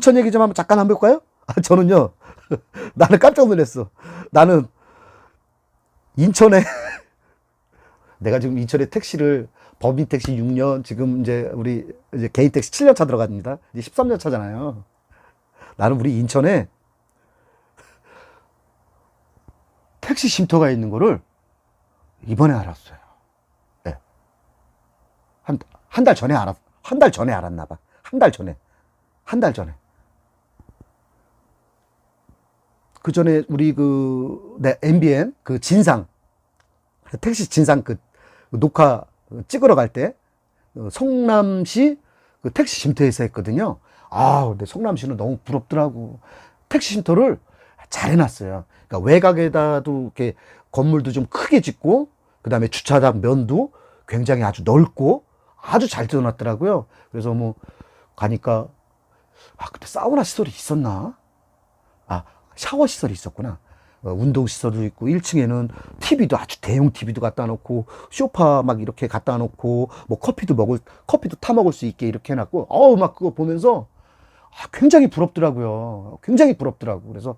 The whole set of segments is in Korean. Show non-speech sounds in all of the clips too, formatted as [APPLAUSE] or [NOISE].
인천 얘기 좀 한번 잠깐 한번 볼까요? 아, 저는요, [LAUGHS] 나는 깜짝 놀랐어. 나는 인천에, [LAUGHS] 내가 지금 인천에 택시를 법인 택시 6년, 지금 이제 우리 이제 개인 택시 7년 차 들어갑니다. 이제 13년 차잖아요. 나는 우리 인천에 택시 쉼터가 있는 거를 이번에 알았어요. 네. 한, 한 달 전에 알았, 한 달 전에 알았나 봐. 한 달 전에. 한 달 전에. 그 전에 우리 그, 네, MBN 그 진상, 택시 진상 그 녹화 찍으러 갈 때, 어, 성남시 그 택시 쉼터에서 했거든요. 아, 근데 성남시는 너무 부럽더라고. 택시 쉼터를 잘 해놨어요. 그러니까 외곽에다도 이렇게 건물도 좀 크게 짓고, 그 다음에 주차장 면도 굉장히 아주 넓고, 아주 잘 지어놨더라고요. 그래서 뭐, 가니까, 아, 그때 사우나 시설이 있었나? 아, 샤워 시설이 있었구나. 어, 운동 시설도 있고 1층에는 TV도 아주 대형 TV도 갖다 놓고 소파 막 이렇게 갖다 놓고 뭐 커피도 먹을 커피도 타 먹을 수 있게 이렇게 해놨고 어우 막 그거 보면서 아, 굉장히 부럽더라고요. 굉장히 부럽더라고. 그래서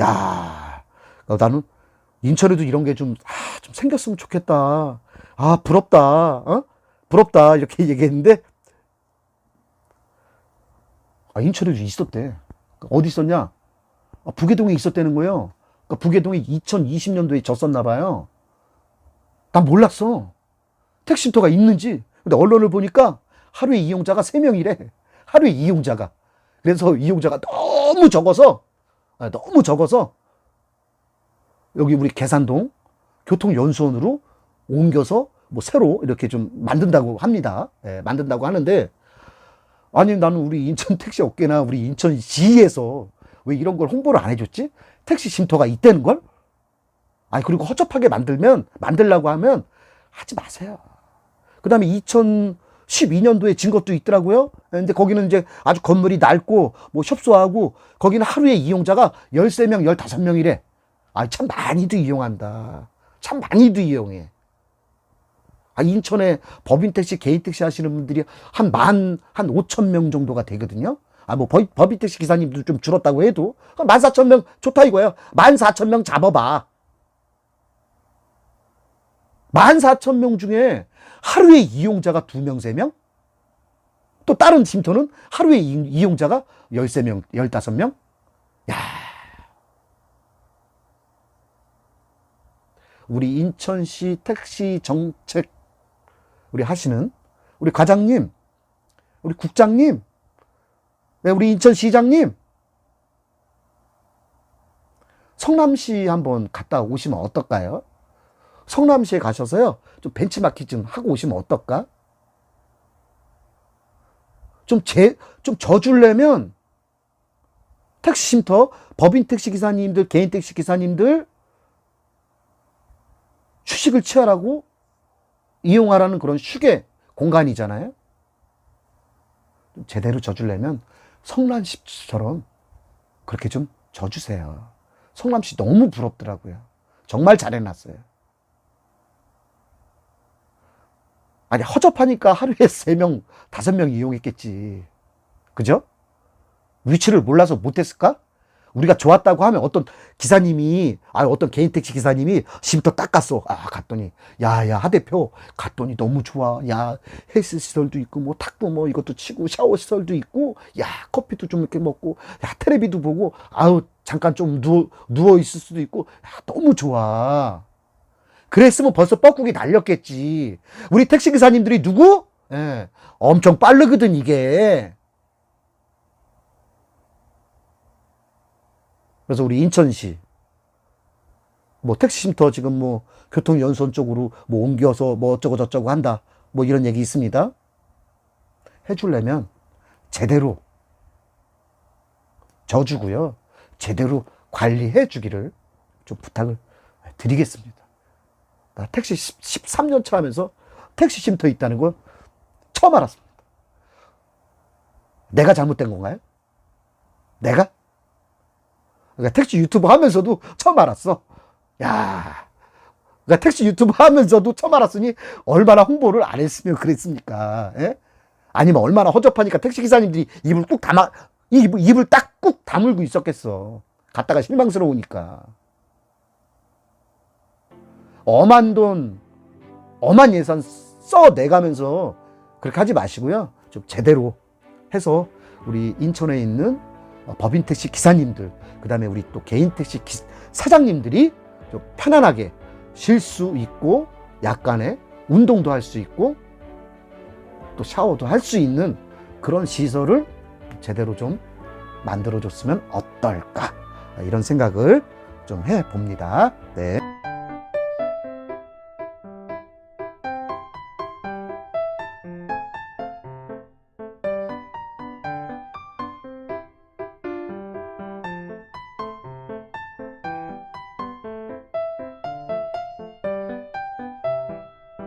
야 어, 나는 인천에도 이런 게좀 아, 좀 생겼으면 좋겠다. 아 부럽다. 어? 부럽다 이렇게 [LAUGHS] 얘기했는데 아, 인천에도 있었대. 어디 있었냐? 아, 부계동에 있었다는 거예요. 그러니까 부계동이 2020년도에 졌었나 봐요. 난 몰랐어. 택시터가 있는지. 근데 언론을 보니까 하루에 이용자가 3명이래. 하루에 이용자가. 그래서 이용자가 너무 적어서, 아, 너무 적어서, 여기 우리 계산동 교통연수원으로 옮겨서 뭐 새로 이렇게 좀 만든다고 합니다. 예, 만든다고 하는데, 아니, 나는 우리 인천 택시 업계나 우리 인천시에서 왜 이런 걸 홍보를 안 해줬지? 택시 쉼터가 있다는 걸? 아니, 그리고 허접하게 만들면, 만들라고 하면 하지 마세요. 그 다음에 2012년도에 진 것도 있더라고요. 근데 거기는 이제 아주 건물이 낡고, 뭐 협소하고, 거기는 하루에 이용자가 13명, 15명이래. 아, 참 많이도 이용한다. 참 많이도 이용해. 아, 인천에 법인 택시, 개인 택시 하시는 분들이 한 만, 한 5천 명 정도가 되거든요. 아, 뭐, 법- 법인 택시 기사님도 좀 줄었다고 해도, 만 사천 명 좋다 이거예요. 만 사천 명 잡아봐. 만 사천 명 중에 하루에 이용자가 두 명, 세 명? 또 다른 쉼터는 하루에 이- 이용자가 열세 명, 열다섯 명? 야 우리 인천시 택시 정책 우리 하시는 우리 과장님, 우리 국장님, 네, 우리 인천 시장님, 성남시 한번 갔다 오시면 어떨까요? 성남시에 가셔서요, 좀 벤치마킹 좀 하고 오시면 어떨까? 좀 제, 좀 져주려면, 택시 쉼터, 법인 택시 기사님들, 개인 택시 기사님들, 휴식을 취하라고 이용하라는 그런 휴게 공간이잖아요. 좀 제대로 져주려면 성남시처럼 그렇게 좀 져주세요. 성남시 너무 부럽더라고요. 정말 잘해놨어요. 아니, 허접하니까 하루에 3명, 5명 이용했겠지. 그죠? 위치를 몰라서 못했을까? 우리가 좋았다고 하면 어떤 기사님이, 아, 어떤 개인 택시 기사님이 쉼터 딱 갔어. 아, 갔더니, 야, 야, 하 대표, 갔더니 너무 좋아. 야, 헬스 시설도 있고, 뭐, 탁구 뭐, 이것도 치고, 샤워 시설도 있고, 야, 커피도 좀 이렇게 먹고, 야, 테레비도 보고, 아우, 잠깐 좀 누워, 누워 있을 수도 있고, 야, 너무 좋아. 그랬으면 벌써 뻐꾸기 날렸겠지. 우리 택시 기사님들이 누구? 예, 엄청 빠르거든, 이게. 그래서 우리 인천시 뭐 택시 쉼터 지금 뭐 교통연수원 쪽으로 뭐 옮겨서 뭐 어쩌고 저쩌고 한다 뭐 이런 얘기 있습니다. 해주려면 제대로 져주고요. 제대로 관리해 주기를 좀 부탁을 드리겠습니다. 나 택시 13년 차 하면서 택시 쉼터 있다는 걸 처음 알았습니다. 내가 잘못된 건가요? 내가? 그러니까 택시 유튜브 하면서도 처음 알았어. 야. 그러니까 택시 유튜브 하면서도 처음 알았으니 얼마나 홍보를 안 했으면 그랬습니까? 예? 아니면 얼마나 허접하니까 택시 기사님들이 입을 꾹 담아 입, 입을 딱 꾹 다물고 있었겠어. 갔다가 실망스러우니까. 엄한 돈, 엄한 예산 써내가면서 그렇게 하지 마시고요. 좀 제대로 해서 우리 인천에 있는 어, 법인 택시 기사님들, 그 다음에 우리 또 개인 택시 기- 사장님들이 좀 편안하게 쉴 수 있고 약간의 운동도 할 수 있고 또 샤워도 할 수 있는 그런 시설을 제대로 좀 만들어줬으면 어떨까 이런 생각을 좀 해봅니다. 네.